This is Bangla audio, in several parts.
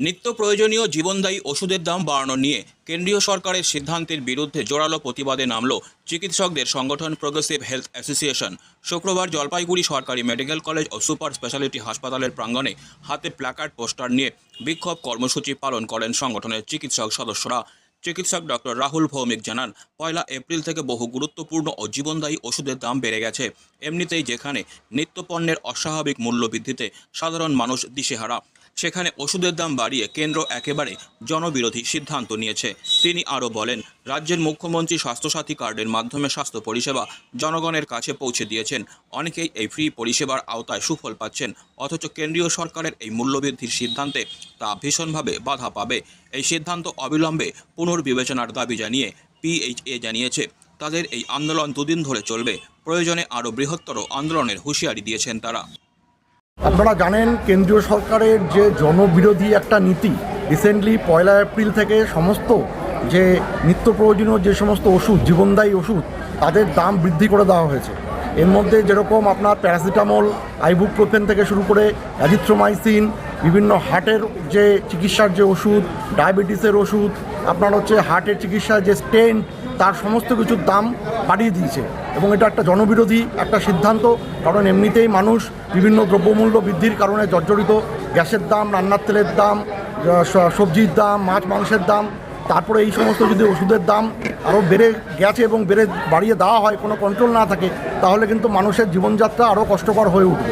নিত্য প্রয়োজনীয় জীবনদায়ী ওষুধের দাম বাড়ানো নিয়ে কেন্দ্রীয় সরকারের সিদ্ধান্তের বিরুদ্ধে জোরালো প্রতিবাদে নামল চিকিৎসকদের সংগঠন প্রোগ্রেসিভ হেলথ অ্যাসোসিয়েশন। শুক্রবার জলপাইগুড়ি সরকারি মেডিকেল কলেজ ও সুপার স্পেশালিটি হাসপাতালের প্রাঙ্গণে হাতে প্ল্যাকার্ড, পোস্টার নিয়ে বিক্ষোভ কর্মসূচি পালন করেন সংগঠনের চিকিৎসক সদস্যরা। চিকিৎসক ডক্টর রাহুল ভৌমিক জানান, পয়লা এপ্রিল থেকে বহু গুরুত্বপূর্ণ ও জীবনদায়ী ওষুধের দাম বেড়ে গেছে। এমনিতেই যেখানে নিত্যপণ্যের অস্বাভাবিক মূল্যবৃদ্ধিতে সাধারণ মানুষ দিশেহারা। সেখানে ওষুধের দাম বাড়িয়ে কেন্দ্র একেবারে জনবিরোধী সিদ্ধান্ত নিয়েছে। তিনি আরও বলেন, রাজ্যের মুখ্যমন্ত্রী স্বাস্থ্যসাথী কার্ডের মাধ্যমে স্বাস্থ্য পরিষেবা জনগণের কাছে পৌঁছে দিয়েছেন। অনেকেই এই ফ্রি পরিষেবার আওতায় সুফল পাচ্ছেন, অথচ কেন্দ্রীয় সরকারের এই মূল্যবৃদ্ধির সিদ্ধান্তে তা ভীষণভাবে বাধা পাবে। এই সিদ্ধান্ত অবিলম্বে পুনর্বিবেচনার দাবি জানিয়ে পিএইচএ জানিয়েছে, তাদের এই আন্দোলন দুদিন ধরে চলবে। প্রয়োজনে আরও বৃহত্তর আন্দোলনের হুঁশিয়ারি দিয়েছেন তারা। আপনারা জানেন, কেন্দ্রীয় সরকারের যে জনবিরোধী একটা নীতি রিসেন্টলি পয়লা এপ্রিল থেকে সমস্ত যে নিত্য প্রয়োজনীয় যে সমস্ত ওষুধ, জীবনদায়ী ওষুধ, তাদের দাম বৃদ্ধি করে দেওয়া হয়েছে। এর মধ্যে যেরকম আপনার প্যারাসিটামল, আইবুপ্রোফেন থেকে শুরু করে অ্যাজিথ্রোমাইসিন বিভিন্ন হার্টের যে চিকিৎসার যে ওষুধ, ডায়াবেটিসের ওষুধ, আপনার হচ্ছে হার্টের চিকিৎসার যে স্টেন্ট তার সমস্ত কিছুর দাম বাড়িয়ে দিয়েছে। এবং এটা একটা জনবিরোধী একটা সিদ্ধান্ত, কারণ এমনিতেই মানুষ বিভিন্ন দ্রব্যমূল্য বৃদ্ধির কারণে জর্জরিত গ্যাসের দাম, রান্নার তেলের দাম সবজির দাম, মাছ, মাংসের দাম, তারপরে এই সমস্ত যদি ওষুধের দাম আরও বেড়ে গেছে এবং বেড়ে বাড়িয়ে দেওয়া হয়, কোনো কন্ট্রোল না থাকে, তাহলে কিন্তু মানুষের জীবনযাত্রা আরও কষ্টকর হয়ে উঠবে।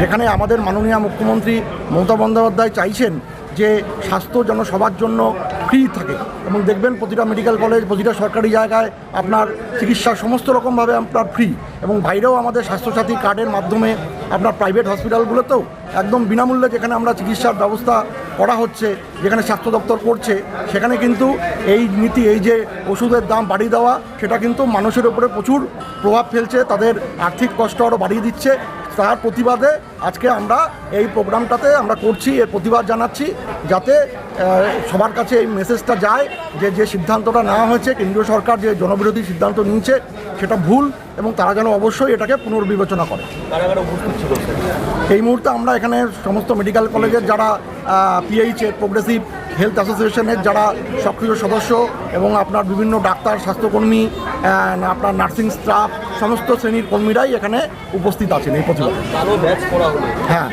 যেখানে আমাদের মাননীয় মুখ্যমন্ত্রী মমতা বন্দ্যোপাধ্যায় চাইছেন যে স্বাস্থ্য যেন সবার জন্য ফ্রি থাকে এবং দেখবেন প্রতিটা মেডিকেল কলেজ প্রতিটা সরকারি জায়গায় আপনার চিকিৎসা সমস্ত রকমভাবে আপনার ফ্রি এবং বাইরেও আমাদের স্বাস্থ্যসাথী কার্ডের মাধ্যমে আপনার প্রাইভেট হসপিটালগুলোতেও একদম বিনামূল্যে যেখানে আমরা চিকিৎসার ব্যবস্থা করা হচ্ছে, যেখানে স্বাস্থ্য দপ্তর করছে, সেখানে কিন্তু এই নীতি, এই যে ওষুধের দাম বাড়িয়ে দেওয়া, সেটা কিন্তু মানুষের উপরে প্রচুর প্রভাব ফেলছে, তাদের আর্থিক কষ্ট আরও বাড়িয়ে দিচ্ছে। তার প্রতিবাদে আজকে আমরা এই প্রোগ্রামটাতে আমরা করছি এর প্রতিবাদ জানাচ্ছি যাতে সবার কাছে এই মেসেজটা যায় যে যে সিদ্ধান্তটা নেওয়া হয়েছে কেন্দ্রীয় সরকার যে জনবিরোধী সিদ্ধান্ত নিয়েছে সেটা ভুল এবং তারা যেন অবশ্যই এটাকে পুনর্বিবেচনা করে। এই মুহূর্তে আমরা এখানে সমস্ত মেডিকেল কলেজের যারা পিএইচ প্রোগ্রেসিভ হেলথ অ্যাসোসিয়েশনের যারা সক্রিয় সদস্য এবং আপনার বিভিন্ন ডাক্তার স্বাস্থ্যকর্মী আপনার নার্সিং স্টাফ সমস্ত শ্রেণির কর্মীরাই এখানে উপস্থিত আছেন এই প্রতিবাদে। হ্যাঁ।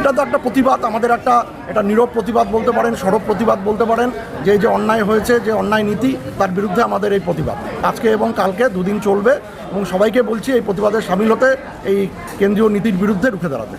এটা তো একটা প্রতিবাদ আমাদের একটা এটা নীরব প্রতিবাদ বলতে পারেন সরব প্রতিবাদ বলতে পারেন যে এই যে অন্যায় হয়েছে যে অন্যায় নীতি তার বিরুদ্ধে আমাদের এই প্রতিবাদ। আজকে এবং কালকে দুদিন চলবে এবং সবাইকে বলছি এই প্রতিবাদের সামিল হতে এই কেন্দ্রীয় নীতির বিরুদ্ধে রুখে দাঁড়াতে।